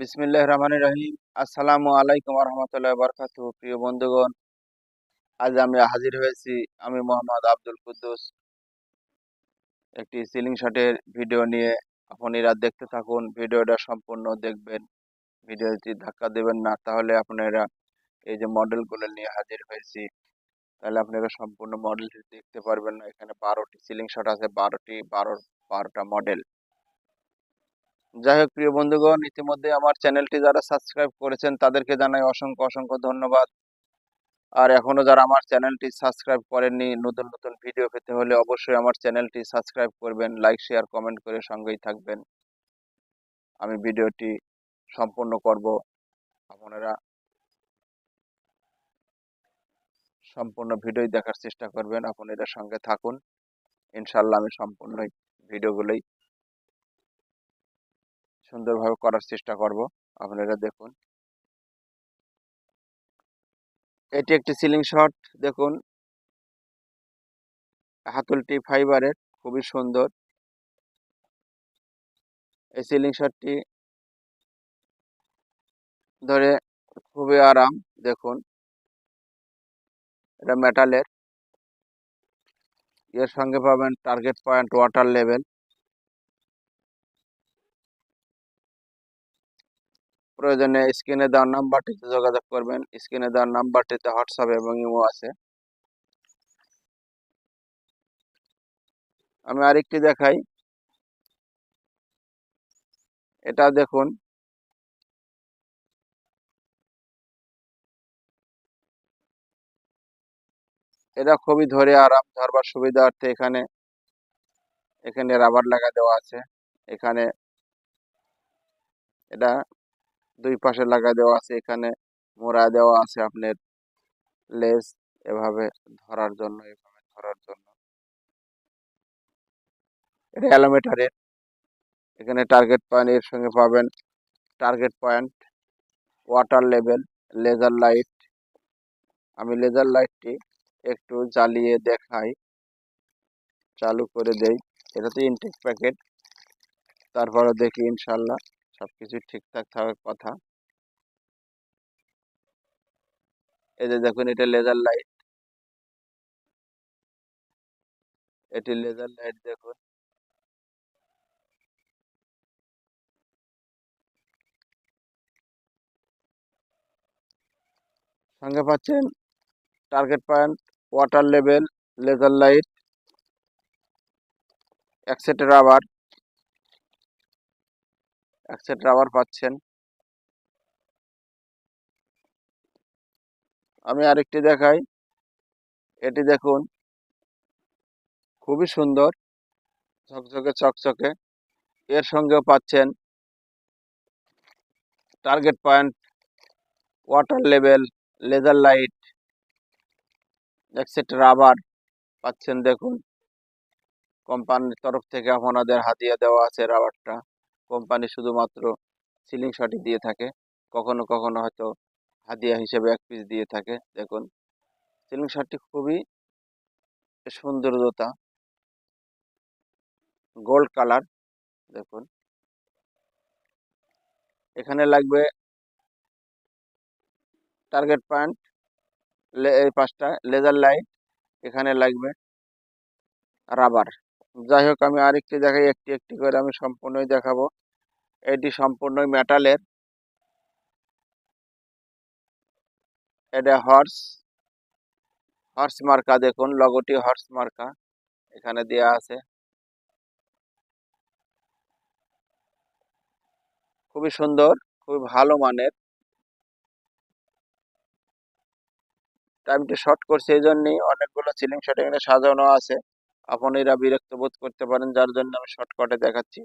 বিসমিল্লাহ রহমান রহিম। আসসালামু আলাইকুম রহমতুল্লাহ বরকাত প্রিয় বন্ধুগণ। আজ আমি হাজির হয়েছি, আমি মোহাম্মদ আব্দুল কুদ্দুস। একটি সিলিং শটের ভিডিও নিয়ে আপনারা দেখতে থাকুন, ভিডিওটা সম্পূর্ণ দেখবেন। ভিডিওটি ধাক্কা দেবেন না, তাহলে আপনারা এই যে মডেলগুলো নিয়ে হাজির হয়েছি, তাহলে আপনারা সম্পূর্ণ মডেলটি দেখতে পারবেন না। এখানে বারোটি সিলিং শট আছে, বারোটি বারো বারোটা মডেল। যাই হোক, প্রিয় বন্ধুগণ, ইতিমধ্যে আমার চ্যানেলটি যারা সাবস্ক্রাইব করেছেন, তাদেরকে জানাই অসংখ্য অসংখ্য ধন্যবাদ। আর এখনও যারা আমার চ্যানেলটি সাবস্ক্রাইব করেননি, নতুন নতুন ভিডিও পেতে হলে অবশ্যই আমার চ্যানেলটি সাবস্ক্রাইব করবেন, লাইক, শেয়ার, কমেন্ট করে সঙ্গেই থাকবেন। আমি ভিডিওটি সম্পূর্ণ করব। আপনারা সম্পূর্ণ ভিডিও দেখার চেষ্টা করবেন, আপনারা সঙ্গে থাকুন। ইনশাল্লাহ আমি সম্পূর্ণ ভিডিওগুলোই সুন্দরভাবে করার চেষ্টা করব। আপনারা দেখুন। এটি একটি সিলিং শট দেখুন। হাতুলটি ফাইবারের খুবই সুন্দর। এই সিলিং শটটি ধরে খুবই আরাম, দেখুন। এটা মেটালের এর। সঙ্গে পাবেন টার্গেট পয়েন্ট ওয়াটার লেভেল প্রয়োজনে স্ক্রিনে দেওয়ার নাম্বারটিতে যোগাযোগ করবেন। স্ক্রিনে দেওয়ার নাম্বারটিতে হোয়াটসঅ্যাপ এবং ইমো আছে। আমি আরেকটি দেখাই। এটা দেখুন। এটা খুবই ধরে আরাম, ধরবার সুবিধার্থে এখানে এখানে রাবার লাগা দেওয়া আছে। এখানে এটা দুই পাশে লাগা দেওয়া আছে, এখানে মোড়া দেওয়া আছে আপনার লেস এভাবে ধরার জন্য, এভাবে ধরার জন্য। এটা এখানে টার্গেট পয়েন্ট এর সঙ্গে পাবেন target point water level laser light আমি লেজার লাইটটি একটু জ্বালিয়ে দেখাই, চালু করে দেই। এটা তো ইনটেক প্যাকেট তারপরে দেখি ইনশাল্লাহ। সব কিছু ঠিকঠাক থাকার কথা। এই যে দেখুন, এটা লেজার লাইট এটি লেজার লাইট দেখুন। সঙ্গে পাচ্ছেন target point water level laser light এক সেট সেট রাবার পাচ্ছেন। আমি আরেকটি দেখাই। এটি দেখুন। খুবই সুন্দর। ঝকঝকে, চকচকে। এর সঙ্গেও পাচ্ছেন target point water level laser light এক সেট রাবার পাচ্ছেন দেখুন। কোম্পানির তরফ থেকে আপনাদের হাতিয়ে দেওয়া আছে রাবারটা কোম্পানি শুধুমাত্র সিলিং শটই দিয়ে থাকে। কখনো কখনো হয়তো হাদিয়া হিসেবে এক পিস দিয়ে থাকে। দেখুন সিলিং শার্টটি খুবই সৌন্দর্যতা গোল্ড কালার দেখুন। এখানে লাগবে টার্গেট পয়েন্ট এই পাঁচটা লেজার লাইট এখানে লাগবে রাবার যাই হোক, আমি আরেকটি দেখাই, একটি একটি করে আমি সম্পূর্ণই দেখাবো। এটি সম্পূর্ণই মেটালের এটা হর্স হর্স মার্কা দেখুন লগটি হর্স মার্কা এখানে দেয়া আছে। খুবই সুন্দর, খুবই ভালো মানের। টাইমটি শর্ট করছে, এই জন্যই অনেকগুলো সিলিং শট এখানে সাজানো আছে। আপনারা বিরক্ত বোধ করতে পারেন, যার জন্য আমি শর্টকাটে দেখাচ্ছি।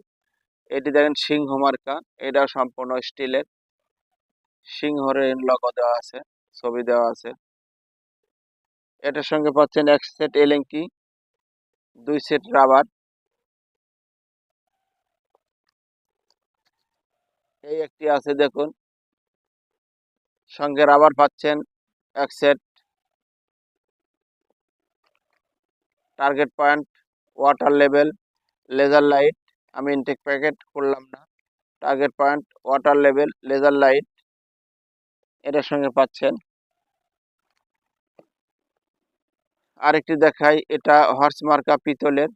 এটি দেখেন সিংহ মার্কা এটা সম্পূর্ণ স্টিলের। সিংহর লগো দেওয়া আছে, ছবি দেওয়া আছে। এটার সঙ্গে পাচ্ছেন এক সেট এলেঙ্কি, দুই সেট রাবার এই একটি আছে দেখুন। সঙ্গে রাবার পাচ্ছেন এক set target point water level laser light আমি ইনটেক প্যাকেট করলাম না। Target point water level laser light এটার সঙ্গে পাচ্ছেন। আরেকটি দেখাই, এটা হর্স মার্কা পিতলের।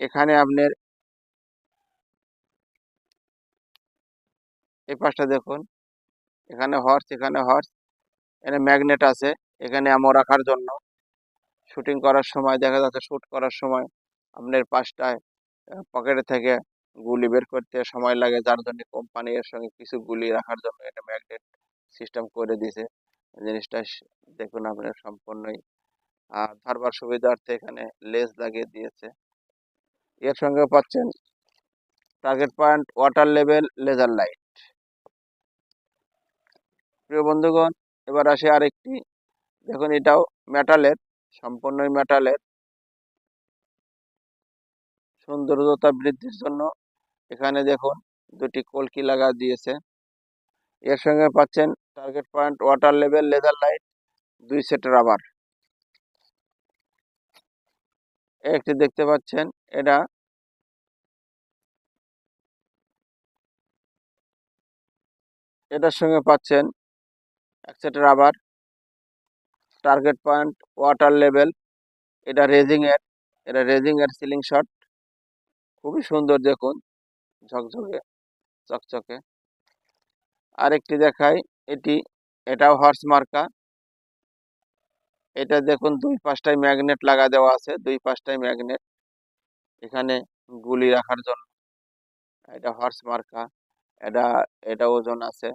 এখানে আপনার এই পাশটা দেখুন। এখানে হর্স এখানে হর্স এখানে ম্যাগনেট আছে। এখানে আমো রাখার জন্য। শুটিং করার সময়, দেখা যাচ্ছে শ্যুট করার সময় আপনার পাশটায় পকেটে থেকে গুলি বের করতে সময় লাগে, যার জন্য কোম্পানি এর সঙ্গে কিছু গুলি রাখার জন্য এটা ম্যাগনেট সিস্টেম করে দিয়েছে জিনিসটা দেখুন আপনার সম্পূর্ণই। ধরবার সুবিধার্থে এখানে লেস লাগিয়ে দিয়েছে। এর সঙ্গে পাচ্ছেন target point water level laser light প্রিয় বন্ধুগণ, এবার আসে আরেকটি। দেখুন এটাও মেটালের সম্পূর্ণই মেটালের সৌন্দর্যতা বৃদ্ধির জন্য এখানে দেখুন দুটি কলকি লাগা দিয়েছে। এর সঙ্গে পাচ্ছেন target point water level laser light দুই সেট রাবার একটি দেখতে পাচ্ছেন, এটা এটার সঙ্গে পাচ্ছেন এক set rubber target point water level এটা রেজিং এর এটা রেজিং এর সিলিং শট খুবই সুন্দর দেখুন, ঝকঝকে, চকচকে। আরেকটি দেখাই, এটি, এটাও হর্স মার্কা এটা দেখুন, দুই পাশটায় ম্যাগনেট লাগা দেওয়া আছে, দুই পাশটায় ম্যাগনেট এখানে গুলি রাখার জন্য, এটা হর্স মার্কা এটা এটা ওজন আছে।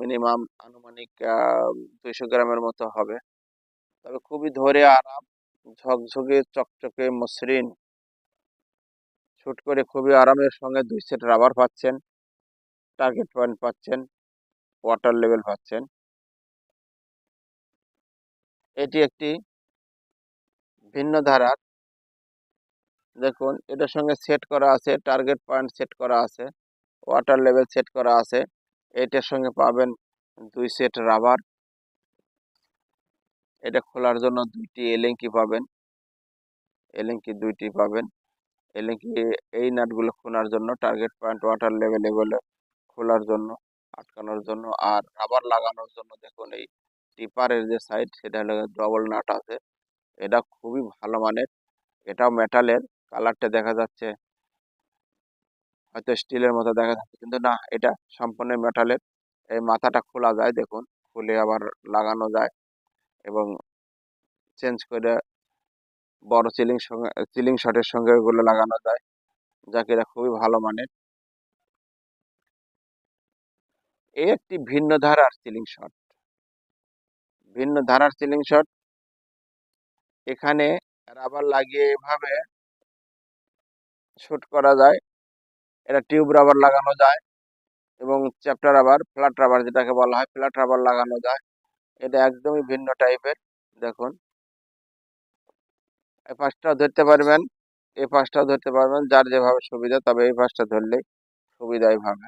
মিনিমাম আনুমানিক দুইশো গ্রামের মতো হবে। তবে খুবই ধরে আরাম, ঝকঝকে, চকচকে, মসৃণ। শুট করে খুবই আরামের সঙ্গে দুই সেট রাবার পাচ্ছেন টার্গেট পয়েন্ট পাচ্ছেন ওয়াটার লেভেল পাচ্ছেন। এটি একটি ভিন্ন ধারার। দেখুন, এটার সঙ্গে সেট করা আছে টার্গেট পয়েন্ট সেট করা আছে ওয়াটার লেভেল সেট করা আছে। এটার সঙ্গে পাবেন দুই সেট রাবার এটা খোলার জন্য দুইটি এলেঙ্কি পাবেন। এলেঙ্কি দুইটি পাবেন। এলেঙ্কি এই নাটগুলো খোলার জন্য টার্গেট পয়েন্ট ওয়াটার লেভেল এগুলো খোলার জন্য, আটকানোর জন্য আর রাবার লাগানোর জন্য দেখুন এই টিপারের যে সাইড সেটা হলো ডবল নাট আছে। এটা খুবই ভালো মানের, এটাও মেটালের কালারটা দেখা যাচ্ছে হয়তো স্টিলের মতো দেখা যাচ্ছে। কিন্তু না, এটা সম্পূর্ণ মেটালের এই মাথাটা খোলা যায়, দেখুন। খুলে আবার লাগানো যায় এবং চেঞ্জ করে বড় সিলিং সঙ্গে সিলিং শটের সঙ্গে ওগুলো লাগানো যায় যাকে এটা খুবই ভালো মানের। এই একটি ভিন্ন ধারার সিলিং শট ভিন্ন ধারার সিলিং শট এখানে রাবার লাগিয়ে এভাবে শুট করা যায়। এটা টিউব রাবার লাগানো যায় এবং চ্যাপ্টার রাবার, ফ্ল্যাট রাবার যেটাকে বলা হয়, ফ্ল্যাট রাবার লাগানো যায়। এটা একদমই ভিন্ন টাইপের, দেখুন। এই পাশটাও ধরতে পারবেন, এই পাশটাও ধরতে পারবেন, যার যেভাবে সুবিধা তবে এই পাশটা ধরলেই সুবিধা এইভাবে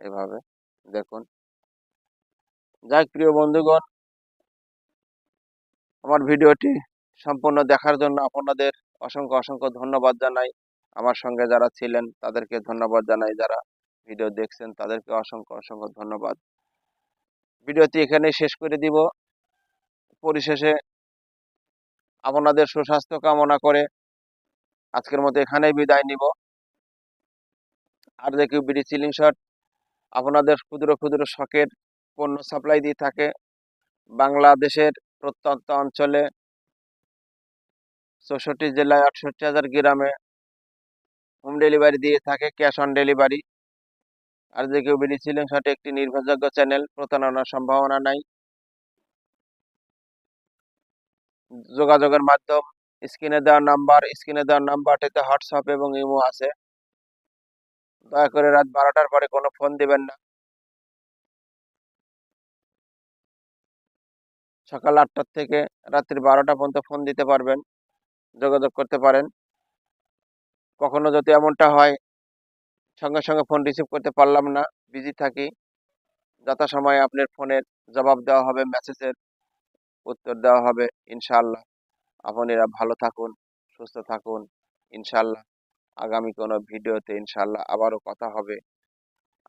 এইভাবে, দেখুন। যাই প্রিয় বন্ধুগণ, আমার ভিডিওটি সম্পূর্ণ দেখার জন্য আপনাদের অসংখ্য অসংখ্য ধন্যবাদ জানাই। আমার সঙ্গে যারা ছিলেন, তাদেরকে ধন্যবাদ জানাই। যারা ভিডিও দেখছেন, তাদেরকে অসংখ্য অসংখ্য ধন্যবাদ। ভিডিওটি এখানে শেষ করে দিব। পরিশেষে আপনাদের সুস্বাস্থ্য কামনা করে আজকের মতো এখানেই বিদায় নিব। আর দেখি বিডি সিলিং শট আপনাদের ক্ষুদ্র ক্ষুদ্র শখের পণ্য সাপ্লাই দিয়ে থাকে বাংলাদেশের প্রত্যন্ত অঞ্চলে। চৌষট্টি জেলায় আটষট্টি হাজার গ্রামে হোম ডেলিভারি দিয়ে থাকে, ক্যাশ অন ডেলিভারি। আর যে কেউ বিডি শটে একটি নির্ভরযোগ্য চ্যানেল প্রতারণার সম্ভাবনা নাই। যোগাযোগের মাধ্যম, স্ক্রিনে দেওয়া নাম্বার, স্ক্রিনে দেওয়া নাম্বারটিতে হোয়াটসঅ্যাপ এবং ইমো আছে। দয়া করে রাত বারোটার পরে কোনো ফোন দিবেন না। সকাল আটটার থেকে রাত্রি বারোটা পর্যন্ত ফোন দিতে পারবেন, যোগাযোগ করতে পারেন। কখনো যদি এমনটা হয়, সঙ্গে সঙ্গে ফোন রিসিভ করতে পারলাম না বিজি থাকি। যথাসময়ে আপনার ফোনের জবাব দেওয়া হবে মেসেজের উত্তর দেওয়া হবে, ইনশাআল্লাহ। আপনারা ভালো থাকুন, সুস্থ থাকুন, ইনশাআল্লাহ। আগামী কোনো ভিডিওতে ইনশাল্লাহ আবারও কথা হবে।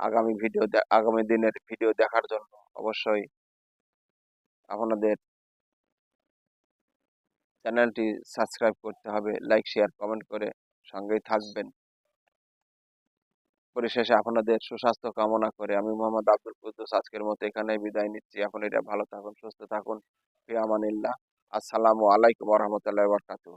আগামী ভিডিও আগামী দিনের ভিডিও দেখার জন্য অবশ্যই আপনাদের চ্যানেলটি সাবস্ক্রাইব করতে হবে, লাইক, শেয়ার, কমেন্ট করে সঙ্গেই থাকবেন। পরিশেষে আপনাদের সুস্বাস্থ্য কামনা করে আমি মোহাম্মদ আব্দুল কুদ্দুস আজকের মতো এখানে বিদায় নিচ্ছি। এখন এটা ভালো থাকুন, সুস্থ থাকুন। ফিরামানিল্লাহ আসসালামু আলাইকুম রহমতুল্লাহ বরকাতুহ।